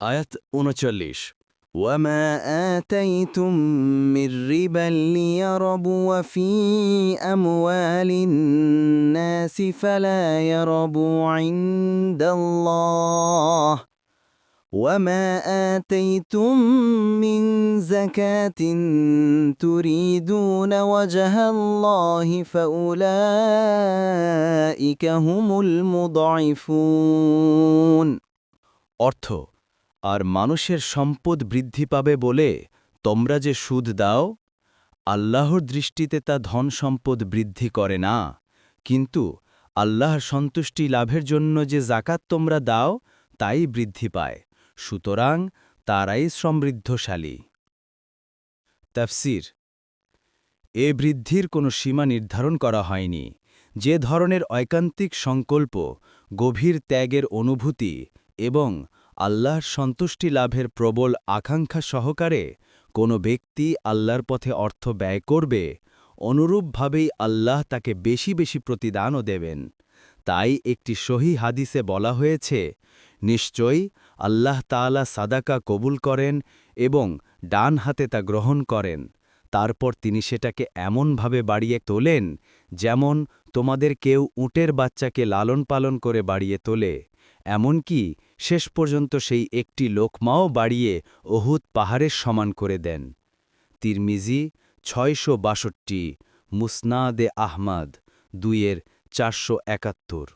আয়াত উনচল্লিশ وما آتيتم من ربا ليربو في أموال الناس فلا يربو عند الله وما آتيتم من زكاة تريدون وجه الله فأولئك هم المضعفون অর্থ আর মানুষের সম্পদ বৃদ্ধি পাবে বলে তোমরা যে সুদ দাও, আল্লাহর দৃষ্টিতে তা ধন সম্পদ বৃদ্ধি করে না। কিন্তু আল্লাহর সন্তুষ্টি লাভের জন্য যে জাকাত তোমরা দাও, তাই বৃদ্ধি পায়। সুতরাং তারাই সমৃদ্ধশালী। তাফসির। এ বৃদ্ধির কোনো সীমা নির্ধারণ করা হয়নি। যে ধরনের ঐকান্তিক সংকল্প, গভীর ত্যাগের অনুভূতি এবং আল্লাহর সন্তুষ্টি লাভের প্রবল আকাঙ্ক্ষা সহকারে কোনো ব্যক্তি আল্লাহর পথে অর্থ ব্যয় করবে, অনুরূপভাবেই আল্লাহ তাকে বেশি বেশি প্রতিদানও দেবেন। তাই একটি সহি হাদিসে বলা হয়েছে, নিশ্চয়ই আল্লাহ তাআলা সাদাকা কবুল করেন এবং ডান হাতে তা গ্রহণ করেন। তারপর তিনি সেটাকে এমনভাবে বাড়িয়ে তোলেন, যেমন তোমাদের কেউ উটের বাচ্চাকে লালন পালন করে বাড়িয়ে তোলে। এমনকি শেষ পর্যন্ত সেই একটি লোকমাও বাড়িয়ে অহুত পাহাড়ের সমান করে দেন। তিরমিজি, ছয়শো বাষট্টি, মুসনাদে আহমাদ, দুইয়ের চারশো একাত্তর।